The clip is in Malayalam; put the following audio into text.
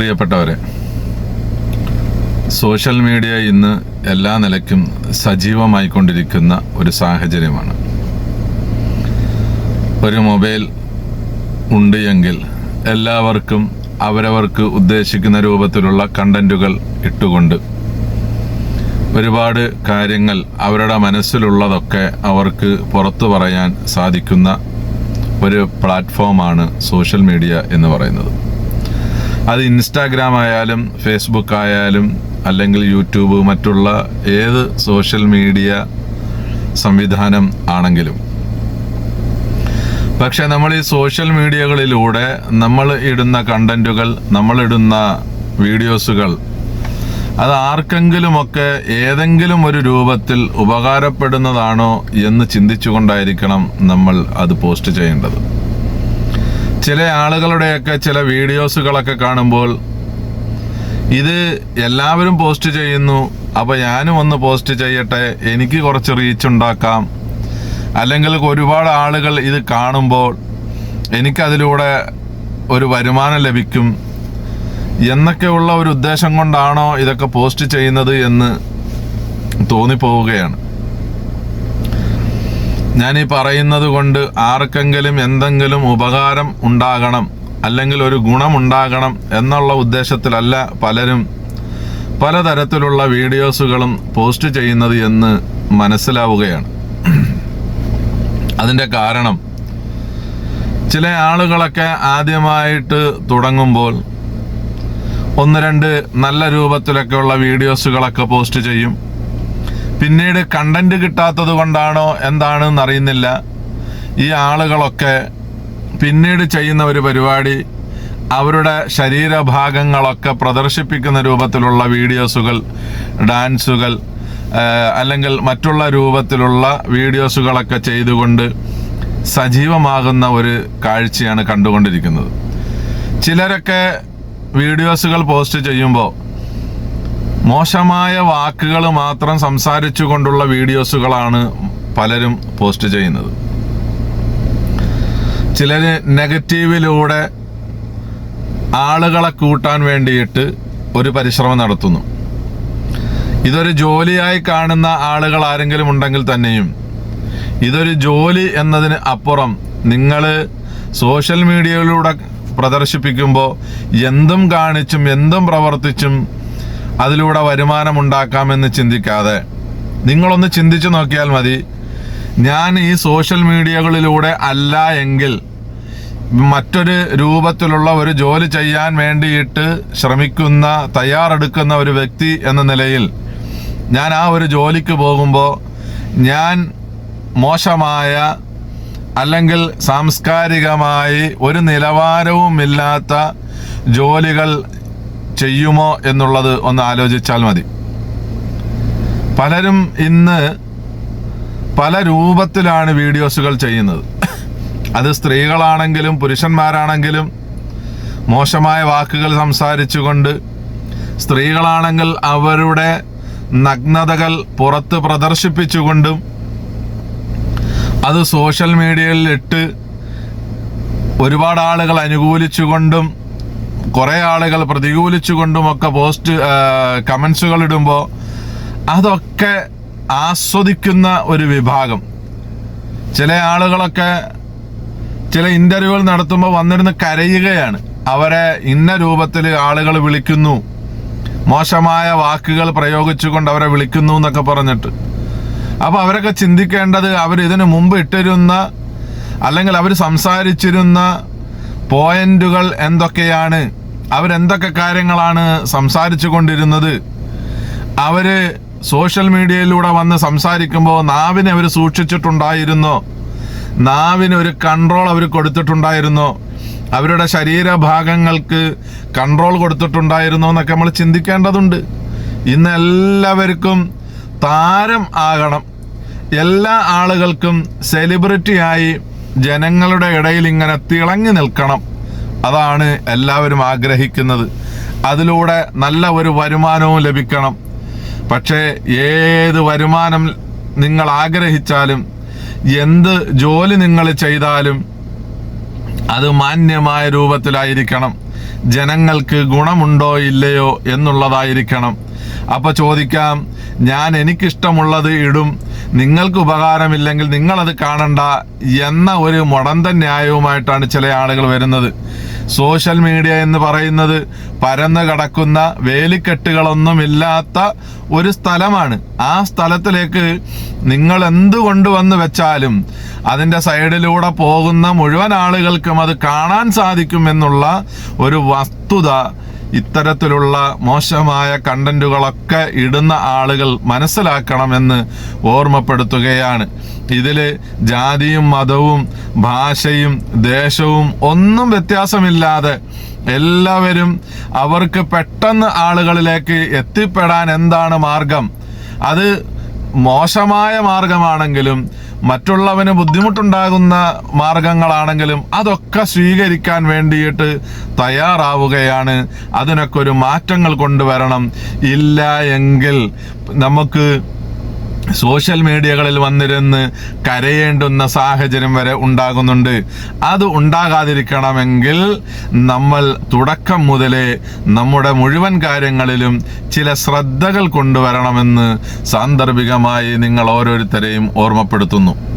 പ്രിയപ്പെട്ടവരെ സോഷ്യൽ മീഡിയ ഇന്ന് എല്ലാ നിലയ്ക്കും സജീവമായിക്കൊണ്ടിരിക്കുന്ന ഒരു സാഹചര്യമാണ്. ഒരു മൊബൈൽ ഉണ്ട് എങ്കിൽ എല്ലാവർക്കും അവരവർക്ക് ഉദ്ദേശിക്കുന്ന രൂപത്തിലുള്ള കണ്ടന്റുകൾ ഇട്ടുകൊണ്ട് ഒരുപാട് കാര്യങ്ങൾ അവരുടെ മനസ്സിലുള്ളതൊക്കെ അവർക്ക് പുറത്തു പറയാൻ സാധിക്കുന്ന ഒരു പ്ലാറ്റ്ഫോമാണ് സോഷ്യൽ മീഡിയ എന്ന് പറയുന്നത്. അത് ഇൻസ്റ്റാഗ്രാം ആയാലും ഫേസ്ബുക്ക് ആയാലും അല്ലെങ്കിൽ യൂട്യൂബ് മറ്റുള്ള ഏത് സോഷ്യൽ മീഡിയ സംവിധാനം ആണെങ്കിലും. പക്ഷെ നമ്മൾ ഈ സോഷ്യൽ മീഡിയകളിലൂടെ നമ്മൾ ഇടുന്ന കണ്ടന്റുകൾ നമ്മളിടുന്ന വീഡിയോസുകൾ അത് ആർക്കെങ്കിലുമൊക്കെ ഏതെങ്കിലും ഒരു രൂപത്തിൽ ഉപകാരപ്പെടുന്നതാണോ എന്ന് ചിന്തിച്ചുകൊണ്ടായിരിക്കണം നമ്മൾ അത് പോസ്റ്റ് ചെയ്യേണ്ടത്. ചില ആളുകളുടെയൊക്കെ ചില വീഡിയോസുകളൊക്കെ കാണുമ്പോൾ ഇത് എല്ലാവരും പോസ്റ്റ് ചെയ്യുന്നു അപ്പോൾ ഞാനും ഒന്ന് പോസ്റ്റ് ചെയ്യട്ടെ എനിക്ക് കുറച്ച് റീച്ച് ഉണ്ടാക്കാം. അല്ലെങ്കിൽ ഒരുപാട് ആളുകൾ ഇത് കാണുമ്പോൾ എനിക്കതിലൂടെ ഒരു വരുമാനം ലഭിക്കും. എന്നൊക്കെയുള്ള ഒരു ഉദ്ദേശം കൊണ്ടാണോ ഇതൊക്കെ പോസ്റ്റ് ചെയ്യുന്നത് എന്ന് തോന്നിപ്പോവുകയാണ്. ഈ പറയുന്നത് കൊണ്ട് ആർക്കെങ്കിലും എന്തെങ്കിലും ഉപകാരം ഉണ്ടാകണം അല്ലെങ്കിൽ ഒരു ഗുണമുണ്ടാകണം എന്നുള്ള ഉദ്ദേശത്തിലല്ല പലരും പലതരത്തിലുള്ള വീഡിയോസുകളും പോസ്റ്റ് ചെയ്യുന്നത് എന്ന് മനസ്സിലാവുകയാണ്. അതിന്റെ കാരണം ചില ആളുകളൊക്കെ ആദ്യമായിട്ട് തുടങ്ങുമ്പോൾ ഒന്ന് രണ്ട് നല്ല രൂപത്തിലൊക്കെയുള്ള വീഡിയോസുകളൊക്കെ പോസ്റ്റ് ചെയ്യും. പിന്നീട് കണ്ടന്റ് കിട്ടാത്തത് കൊണ്ടാണോ എന്താണെന്ന് അറിയുന്നില്ല. ഈ ആളുകളൊക്കെ പിന്നീട് ചെയ്യുന്ന ഒരു പരിപാടി അവരുടെ ശരീരഭാഗങ്ങളൊക്കെ പ്രദർശിപ്പിക്കുന്ന രൂപത്തിലുള്ള വീഡിയോസുകൾ ഡാൻസുകൾ അല്ലെങ്കിൽ മറ്റുള്ള രൂപത്തിലുള്ള വീഡിയോസുകളൊക്കെ ചെയ്തുകൊണ്ട് സജീവമാകുന്ന ഒരു കാഴ്ചയാണ് കണ്ടുകൊണ്ടിരിക്കുന്നത്. ചിലരൊക്കെ വീഡിയോസുകൾ പോസ്റ്റ് ചെയ്യുമ്പോൾ മോശമായ വാക്കുകൾ മാത്രം സംസാരിച്ചു കൊണ്ടുള്ള വീഡിയോസുകളാണ് പലരും പോസ്റ്റ് ചെയ്യുന്നത്. ചിലർ നെഗറ്റീവിലൂടെ ആളുകളെ കൂട്ടാൻ വേണ്ടിയിട്ട് ഒരു പരിശ്രമം നടത്തുന്നു. ഇതൊരു ജോലിയായി കാണുന്ന ആളുകൾ ആരെങ്കിലും ഉണ്ടെങ്കിൽ തന്നെയും ഇതൊരു ജോലി എന്നതിന് അപ്പുറം നിങ്ങൾ സോഷ്യൽ മീഡിയയിലൂടെ പ്രദർശിപ്പിക്കുമ്പോൾ എന്തും കാണിച്ചും എന്തും പ്രവർത്തിച്ചും അതിലൂടെ വരുമാനം ഉണ്ടാക്കാമെന്ന് ചിന്തിക്കാതെ. നിങ്ങളൊന്ന് ചിന്തിച്ചു നോക്കിയാൽ മതി. ഞാൻ ഈ സോഷ്യൽ മീഡിയകളിലൂടെ അല്ല എങ്കിൽ മറ്റൊരു രൂപത്തിലുള്ള ഒരു ജോലി ചെയ്യാൻ വേണ്ടിയിട്ട് ശ്രമിക്കുന്ന തയ്യാറെടുക്കുന്ന ഒരു വ്യക്തി എന്ന നിലയിൽ ഞാൻ ആ ഒരു ജോലിക്ക് പോകുമ്പോൾ ഞാൻ മോശമായ അല്ലെങ്കിൽ സാംസ്കാരികമായി ഒരു നിലവാരവുമില്ലാത്ത ജോലികൾ ചെയ്യുമോ എന്നുള്ളത് ഒന്ന് ആലോചിച്ചാൽ മതി. പലരും ഇന്ന് പല രൂപത്തിലാണ് വീഡിയോസുകൾ ചെയ്യുന്നത്. അത് സ്ത്രീകളാണെങ്കിലും പുരുഷന്മാരാണെങ്കിലും മോശമായ വാക്കുകൾ സംസാരിച്ചുകൊണ്ട് സ്ത്രീകളാണെങ്കിൽ അവരുടെ നഗ്നതകൾ പുറത്ത് പ്രദർശിപ്പിച്ചുകൊണ്ടും അത് സോഷ്യൽ മീഡിയയിൽ ഇട്ട് ഒരുപാട് ആളുകൾ അനുകൂലിച്ചുകൊണ്ടും കുറേ ആളുകൾ പ്രതികൂലിച്ചുകൊണ്ടുമൊക്കെ പോസ്റ്റ് കമൻസുകൾ ഇടുമ്പോൾ അതൊക്കെ ആസ്വദിക്കുന്ന ഒരു വിഭാഗം. ചില ആളുകളൊക്കെ ചില ഇന്റർവ്യൂകൾ നടത്തുമ്പോൾ വന്നിരുന്ന് കരയുകയാണ്. അവരെ ഇന്ന രൂപത്തിൽ ആളുകൾ വിളിക്കുന്നു. മോശമായ വാക്കുകൾ പ്രയോഗിച്ചുകൊണ്ട് അവരെ വിളിക്കുന്നു എന്നൊക്കെ പറഞ്ഞിട്ട്. അപ്പൊ അവരൊക്കെ ചിന്തിക്കേണ്ടത് അവർ ഇതിനു മുമ്പ് ഇട്ടിരുന്ന അല്ലെങ്കിൽ അവർ സംസാരിച്ചിരുന്ന പോയിന്റുകൾ എന്തൊക്കെയാണ്? അവരെന്തൊക്കെ കാര്യങ്ങളാണ് സംസാരിച്ചു കൊണ്ടിരുന്നത് അവർ സോഷ്യൽ മീഡിയയിലൂടെ വന്ന് സംസാരിക്കുമ്പോൾ നാവിനെ അവർ സൂക്ഷിച്ചിട്ടുണ്ടായിരുന്നോ? നാവിന് ഒരു കൺട്രോൾ അവർ കൊടുത്തിട്ടുണ്ടായിരുന്നോ? അവരുടെ ശരീരഭാഗങ്ങൾക്ക് കൺട്രോൾ കൊടുത്തിട്ടുണ്ടായിരുന്നോ എന്നൊക്കെ നമ്മൾ ചിന്തിക്കേണ്ടതുണ്ട്. ഇന്ന് എല്ലാവർക്കും താരം ആകണം. എല്ലാ ആളുകൾക്കും സെലിബ്രിറ്റിയായി ജനങ്ങളുടെ ഇടയിൽ ഇങ്ങനെ തിളങ്ങി നിൽക്കണം. അതാണ് എല്ലാവരും ആഗ്രഹിക്കുന്നത്. അതിലൂടെ നല്ല ഒരു വരുമാനവും ലഭിക്കണം. പക്ഷേ ഏത് വരുമാനം നിങ്ങൾ ആഗ്രഹിച്ചാലും എന്ത് ജോലി നിങ്ങൾ ചെയ്താലും അത് മാന്യമായ രൂപത്തിലായിരിക്കണം. ജനങ്ങൾക്ക് ഗുണമുണ്ടോ ഇല്ലയോ എന്നുള്ളതായിരിക്കണം. അപ്പോൾ ചോദിക്കാം ഞാൻ എനിക്കിഷ്ടമുള്ളത് ഇടും നിങ്ങൾക്ക് ഉപകാരമില്ലെങ്കിൽ നിങ്ങളത് കാണണ്ട എന്ന ഒരു മുടന്തൻ ന്യായവുമായിട്ടാണ് ചില ആളുകൾ വരുന്നത്. സോഷ്യൽ മീഡിയ എന്ന് പറയുന്നത് പരന്നു കിടക്കുന്ന വേലിക്കെട്ടുകളൊന്നുമില്ലാത്ത ഒരു സ്ഥലമാണ്. ആ സ്ഥലത്തിലേക്ക് നിങ്ങൾ എന്ത് കൊണ്ടുവന്ന് വെച്ചാലും അതിന്റെ സൈഡിലൂടെ പോകുന്ന മുഴുവൻ ആളുകൾക്കും അത് കാണാൻ സാധിക്കും എന്നുള്ള ഒരു വസ്തുത ഇത്തരത്തിലുള്ള മോശമായ കണ്ടന്റുകളൊക്കെ ഇടുന്ന ആളുകൾ മനസ്സിലാക്കണമെന്ന് ഓർമ്മപ്പെടുത്തുകയാണ്. ഇതിൽ ജാതിയും മതവും ഭാഷയും ദേശവും ഒന്നും വ്യത്യാസമില്ലാതെ എല്ലാവരും അവർക്ക് പെട്ടെന്ന് ആളുകളിലേക്ക് എത്തിപ്പെടാൻ എന്താണ് മാർഗം? അത് മോശമായ മാർഗമാണെങ്കിലും മറ്റുള്ളവന് ബുദ്ധിമുട്ടുണ്ടാകുന്ന മാർഗങ്ങളാണെങ്കിലും അതൊക്കെ സ്വീകരിക്കാൻ വേണ്ടിയിട്ട് തയ്യാറാവുകയാണ്. അതിനൊക്കെ ഒരു മാറ്റങ്ങൾ കൊണ്ടുവരണം. ഇല്ല എങ്കിൽ നമുക്ക് സോഷ്യൽ മീഡിയകളിൽ വന്നിരുന്ന് കരയേണ്ടുന്ന സാഹചര്യം വരെ ഉണ്ടാകുന്നുണ്ട്. അത് ഉണ്ടാകാതിരിക്കണമെങ്കിൽ നമ്മൾ തുടക്കം മുതലേ നമ്മുടെ മുഴുവൻ കാര്യങ്ങളിലും ചില ശ്രദ്ധകൾ കൊണ്ടുവരണമെന്ന് സാന്ദർഭികമായി നിങ്ങൾ ഓരോരുത്തരെയും ഓർമ്മപ്പെടുത്തുന്നു.